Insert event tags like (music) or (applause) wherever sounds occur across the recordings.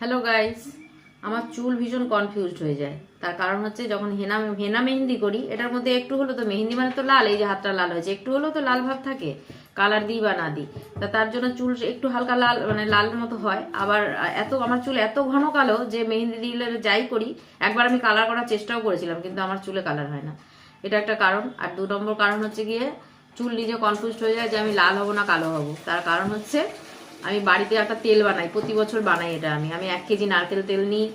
Hello guys আমার চুল ভীষণ কনফিউজড হয়ে যায়। তার কারণ হচ্ছে যখন হেনা হেনা মেহেন্দি করি, এটার মধ্যে একটু হলো তো মেহেন্দি মানে তো লাল, এই যে হাতটা লাল হয়েছে, একটু হলেও তো লাল ভাব থাকে, কালার দিই বা না দিই। তা তার জন্য চুল একটু হালকা লাল মানে লাল মতো হয়। আবার এত, আমার চুল এত ঘন কালো যে মেহেন্দি দিলে যাই করি, একবার আমি কালার করার চেষ্টাও করেছিলাম, কিন্তু আমার চুলে কালার হয় না। এটা একটা কারণ। আর দু নম্বর কারণ হচ্ছে গিয়ে, চুল নিজে কনফিউজড হয়ে যায় যে আমি লাল হব না কালো হব। তার কারণ হচ্ছে আমি বাড়িতে একটা তেল বানাই, প্রতি বছর বানাই এটা আমি। আমি এক কেজি নারকেল তেল নিই,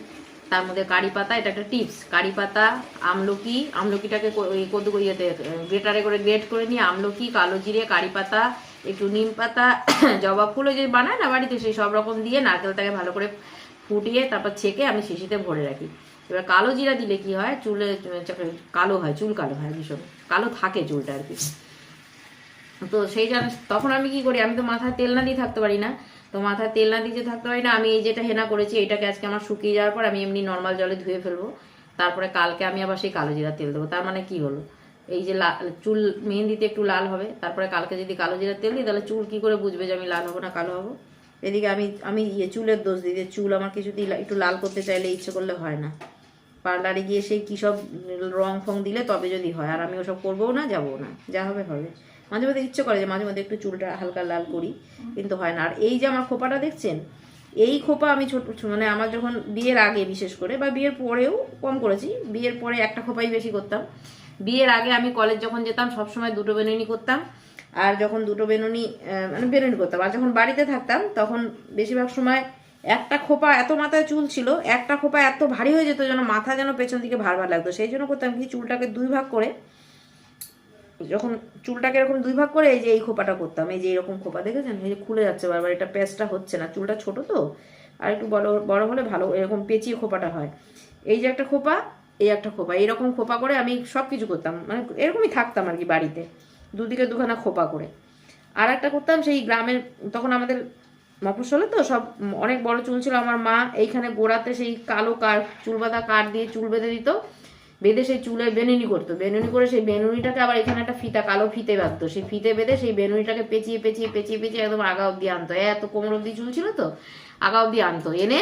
তার মধ্যে কারি পাতা, এটা একটা টিপস। কারি পাতা, আমলকি, আমলকিটাকে ওই কদু ইয়েতে গ্রেটারে করে গ্রেট করে নিয়ে আমলকি, কালো জিরে, কারি পাতা, একটু নিম পাতা, (coughs) জবা ফুলও যে বানায় না বাড়িতে, সেই সব রকম দিয়ে নারকেলটাকে ভালো করে ফুটিয়ে তারপর ছেঁকে আমি শিশিতে ভরে রাখি। এবার কালো জিরা দিলে কি হয়? চুলে, কালো হয়, চুল কালো হয়, ভীষণ। কালো থাকে চুলটা আর কি। তো সেই জন্য তখন আমি কি করি? আমি তো মাথায় তেল না দিয়ে থাকতে পারি না। তো মাথায় তেল না দিয়ে থাকতে পারি না, আমি এই যেটা হেনা করেছি, এটাকে আজকে আমার শুকিয়ে যাওয়ার পর আমি এমনি নর্মাল জলে ধুয়ে ফেলব। তারপরে কালকে আমি আবার সেই কালো জিরা তেল দেবো। তার মানে কি হলো? এই যে চুল মেহেন্দিতে একটু লাল হবে, তারপরে কালকে যদি কালো জিরা তেল দিই, তাহলে চুল কি করে বুঝবে যে আমি লাল হব না কালো হব? এদিকে আমি আমি ইয়ে চুলের দোষ দিই যে চুল আমার কিছুতেই লা- একটু লাল করতে চাইলে ইচ্ছে করলে হয় না। পার্লারে গিয়ে সেই কী সব রং ফং দিলে তবে যদি হয়, আর আমি ওসব করব না যাব না। যা হবে হবে। মাঝে মাঝে ইচ্ছে করে যে মাঝে মাঝে একটু চুলটা হালকা লাল করি, কিন্তু হয় না। আর এই যে আমার খোপাটা দেখছেন, এই খোপা আমি ছোট মানে আমার যখন বিয়ের আগে বিশেষ করে, বা বিয়ের পরেও কম করেছি, বিয়ের পরে একটা খোপাই বেশি করতাম। বিয়ের আগে আমি কলেজ যখন যেতাম, সবসময় দুটো বেনুনি করতাম, আর যখন দুটো বেনুনি মানে বেনুনি করতাম। আর যখন বাড়িতে থাকতাম, তখন বেশিরভাগ সময় একটা খোপা এত মাথায় চুল ছিল, একটা খোপা এত ভারী হয়ে যেত যেন মাথা যেন পেছন দিকে ভার ভার লাগতো। সেই জন্য করতাম কি, চুলটাকে দুই ভাগ করে যখন চুলটাকে এরকম দুই ভাগ করে এই যে এই খোপাটা করতাম, এই যে এরকম খোপা, দেখেছেন? এই যে খুলে যাচ্ছে বারবার, এটা পেঁচটা হচ্ছে না, চুলটা ছোট তো, আর একটু বড় বড় হলে ভালো, এরকম পেঁচিয়ে খোপাটা হয়। এই যে একটা খোপা, এই একটা খোপা এইরকম খোপা করে আমি সব কিছু করতাম মানে এরকমই থাকতাম আর কি বাড়িতে, দুদিকে দুখানা খোপা করে। আর একটা করতাম সেই গ্রামের, তখন আমাদের মফস্বলে তো সব অনেক বড় চুল ছিল, আমার মা এইখানে গোড়াতে সেই কালো কার চুল বাঁধা কার দিয়ে চুল বেঁধে দিত বেঁধে সেই চুলে বেনুনি করতো। বেনুনি করে সেই বেনুনিটাকে আবার এখানে একটা ফিতা, কালো ফিতে বাঁধতো। সেই ফিতে বেঁধে সেই বেনুনিটাকে পেঁচিয়ে পেঁচিয়ে পেঁচিয়ে পেঁচিয়ে একদম আগা অব্দি আনতো। এত কোমর অব্দি চুল ছিল তো? আগা অব্দি আনতো। এনে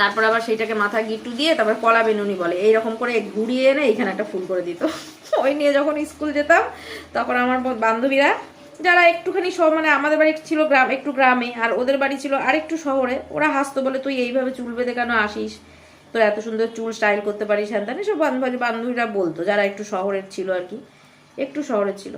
তারপর আবার সেইটাকে মাথা গিট্টু দিয়ে তারপর কলা বেনুনি বলে। এইরকম করে ঘুরিয়ে এনে এখানে একটা ফুল করে দিত। ওই নিয়ে যখন স্কুল যেতাম, তখন আমার বান্ধবীরা যারা একটুখানি সব মানে আমাদের বাড়ি ছিল গ্রাম, একটু গ্রামে, আর ওদের বাড়ি ছিল আরেকটু শহরে, ওরা হাসতো বলে, তুই এইভাবে চুল বেঁধে কেন আসিস? তো এত সুন্দর চুল স্টাইল করতে পারিস, হ্যান ত্যান, এসব বান্ধবী বান্ধবীরা বলতো, যারা একটু শহরের ছিল আর কি। একটু শহরের ছিল।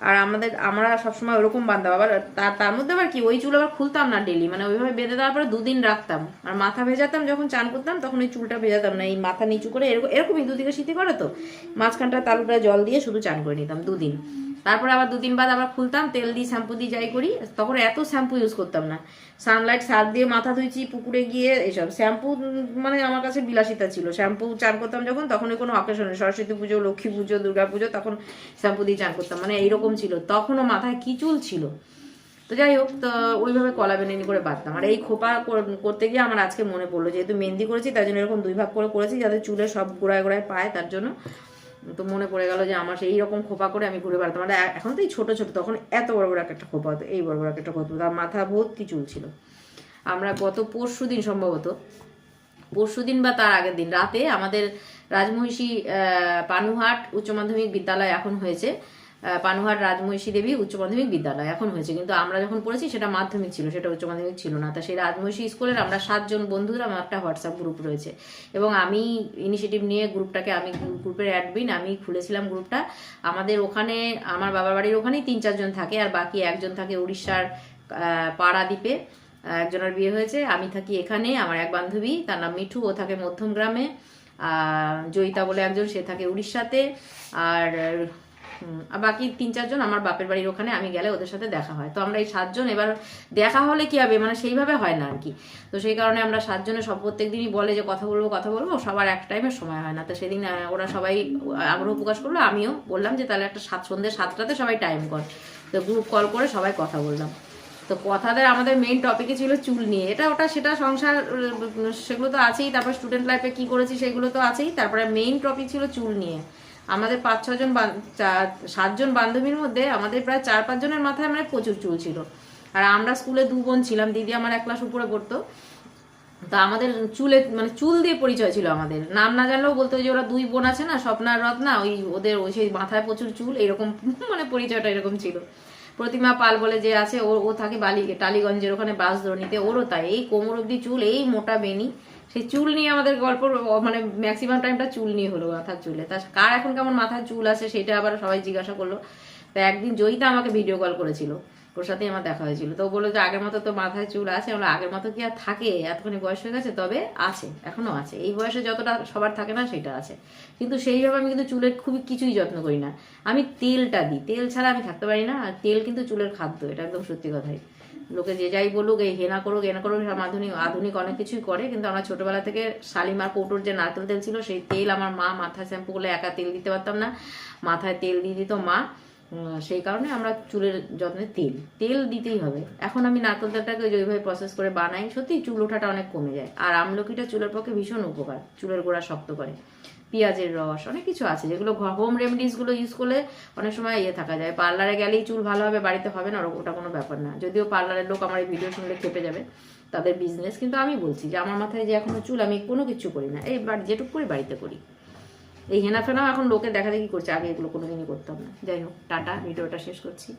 আর আমাদের আমরা সবসময় ওরকম বান্ধব। আবার তার তার মধ্যে আবার কি, ওই চুল আবার খুলতাম না ডেলি মানে ওইভাবে বেঁধে দেওয়ার পরে দুদিন রাখতাম। আর মাথা ভেজাতাম, যখন চান করতাম, তখন ওই চুলটা ভেজাতাম না। এই মাথা নিচু করে এরকম এরকমই দুদিকে শীতে করে তো। মাঝখানটা তালুটা জল দিয়ে শুধু চান করে নিতাম দুদিন। তারপরে আবার দুদিন বাদ আবার খুলতাম, তেল দিয়ে শ্যাম্পু দিয়ে যাই করি, তখন এত শ্যাম্পু ইউজ করতাম না। সানলাইট সার দিয়ে মাথা ধুইছি, পুকুরে গিয়ে এসব শ্যাম্পু মানে আমার কাছে বিলাসিতা ছিল। শ্যাম্পু চান করতাম যখন তখন কোনো অকেশনে সরস্বতী পুজো, লক্ষ্মী পুজো, দুর্গা পুজো, তখন শ্যাম্পু দিয়ে চান করতাম। মানে এইরকম ছিল। তখনও মাথায় কি চুল ছিল। তো যাই হোক, তো ওইভাবে কলা বেনেনি করে বাঁধতাম। আর এই খোপা কর- করতে গিয়ে আমার আজকে মনে পড়ল, যেহেতু মেহেন্দি করেছি তার জন্য এরকম দুই ভাগ করে করেছি, যাতে চুলে সব গোড়ায় গোড়ায় পায়, তার জন্য তো মনে পড়ে গেল যে আমার সেই রকম খোপা করে আমি ঘুরে বেড়াতাম। মানে এখন তো এই ছোটো ছোটো, তখন এত বড় বড় এক একটা খোপা হতো, এই বড় বড় একটা খোপা তার মাথা ভর্তি চুল ছিল। আমরা গত পরশু দিন সম্ভবত, পরশু দিন বা তার আগের দিন রাতে আমাদের রাজমহিষী পানুহাট উচ্চ মাধ্যমিক বিদ্যালয় এখন হয়েছে। আহ, পানুহাট রাজমহিষী দেবী উচ্চ মাধ্যমিক বিদ্যালয় এখন হয়েছে। কিন্তু আমরা যখন পড়েছি সেটা মাধ্যমিক ছিল সেটা উচ্চ মাধ্যমিক ছিল না। তা সেই রাজমহিষী স্কুলের আমরা সাতজন বন্ধুরা আমার একটা হোয়াটসঅ্যাপ গ্রুপ রয়েছে। এবং আমি ইনিশিয়েটিভ নিয়ে গ্রুপটাকে আমি গ্রুপের অ্যাডমিন আমি খুলেছিলাম গ্রুপটা। আমাদের ওখানে আমার বাবার বাড়ির ওখানেই তিন চারজন থাকে আর বাকি একজন থাকে উড়িষ্যার পাড়াদ্বীপে। একজনের বিয়ে হয়েছে আমি থাকি এখানে আমার এক বান্ধবী তার নাম মিঠু ও থাকে মধ্যম গ্রামে। জয়িতা বলে একজন সে থাকে উড়িষ্যাতে। আর আর বাকি তিন, চারজন আমার বাপের বাড়ির ওখানে আমি গেলে ওদের সাথে দেখা হয়। তো আমরা এই সাতজন এবার দেখা হলে কি হবে? মানে সেইভাবে হয় না আর কি তো সেই কারণে আমরা সাতজনে সব প্রত্যেক দিনই বলে যে কথা বলব কথা বলব, সবার এক টাইমে সময় হয় না। তো সেদিন ওরা সবাই আগ্রহ প্রকাশ করল, আমিও বললাম যে তাহলে একটা সাত, সন্ধ্যে সাতটাতে সবাই টাইম কর। তো গ্রুপ কল করে সবাই কথা বললাম। তো কথাদের আমাদের মেইন টপিকই ছিল চুল নিয়ে। এটা, ওটা, সেটা সংসার, সেগুলো তো আছেই, তারপর স্টুডেন্ট লাইফে কি করেছি সেগুলো তো আছেই, তারপরে মেইন টপিক ছিল চুল নিয়ে। আমাদের পাঁচ ছজন সাতজন বান্ধবীর মধ্যে আমাদের প্রায় চার পাঁচজনের মাথায় মানে প্রচুর চুল ছিল। আর আমরা স্কুলে দু বোন ছিলাম, দিদি আমার এক ক্লাস উপরে পড়তো। তা আমাদের চুলে মানে চুল দিয়ে পরিচয় ছিল আমাদের। নাম না জানলেও বলতো যে ওরা দুই বোন আছে না, স্বপ্না রত্না, ওই ওদের, ওই সেই মাথায় প্রচুর চুল, এরকম মানে পরিচয়টা এরকম ছিল। প্রতিমা পাল বলে যে আছে, ও ও থাকে বালি টালিগঞ্জের ওখানে বাস ধরনিতে ওরও তাই। এই কোমর অব্দি চুল, এই মোটা বেনি সেই চুল নিয়ে আমাদের গল্প মানে ম্যাক্সিমাম টাইমটা চুল নিয়ে হলো, মাথার চুলে। তা কার এখন কেমন মাথার চুল আছে, সেটা আবার সবাই জিজ্ঞাসা করল। তা একদিন জয়িতা আমাকে ভিডিও কল করেছিল। ওর সাথেই আমার দেখা হয়েছিল। তো বলল যে আগের মতো তো মাথায় চুল আছে। আমরা আগের মতো কি আর থাকে? এতখানি বয়স হয়ে গেছে, তবে আছে, এখনও আছে। এই বয়সে যতটা সবার থাকে না, সেটা আছে। কিন্তু সেইভাবে আমি কিন্তু চুলের খুবই কিছুই যত্ন করি না। আমি তেলটা দিই। তেল ছাড়া আমি থাকতে পারি না। আর তেল কিন্তু চুলের খাদ্য, এটা একদম সত্যি কথাই। লোকে যে যাই বলুক, এই হেনা করুক হেনা করুক আধুনিক আধুনিক অনেক কিছুই করে। কিন্তু আমরা ছোটবেলা থেকে শালিমার কৌটোর যে নারকেল তেল ছিল, সেই তেল আমার মা মাথায় শ্যাম্পু করলে একা তেল দিতে পারতাম না। মাথায় তেল দিয়ে দিত মা। সেই কারণে আমরা চুলের যত্নে তেল তেল দিতেই হবে। এখন আমি নারকেল তেলটাকে ওই ওইভাবে প্রসেস করে বানাই, সত্যি চুল ওঠাটা অনেক কমে যায়। আর আমলকিটা চুলের পক্ষে ভীষণ উপকার, চুলের গোড়া শক্ত করে। পেঁয়াজের রস, অনেক কিছু আছে, যেগুলো হোম রেমেডিসগুলো ইউজ করলে অনেক সময় ইয়ে থাকা যায়। পার্লারে গেলেই চুল ভালো হবে, বাড়িতে হবে না, ওটা কোনো ব্যাপার না। যদিও পার্লারের লোক আমার এই ভিডিও শুনলে খেপে যাবে, তাদের বিজনেস কিন্তু আমি বলছি যে আমার মাথায় যে এখনও চুল আমি কোনো কিছু করি না এই যেটুকু করি বাড়িতে করি। এই হেনা ফেনাও এখন লোকে দেখা দেখি করছে, আগে এগুলো কোনো কোনোদিনই করতাম না। যাই হোক, টাটা, ভিডিওটা শেষ করছি।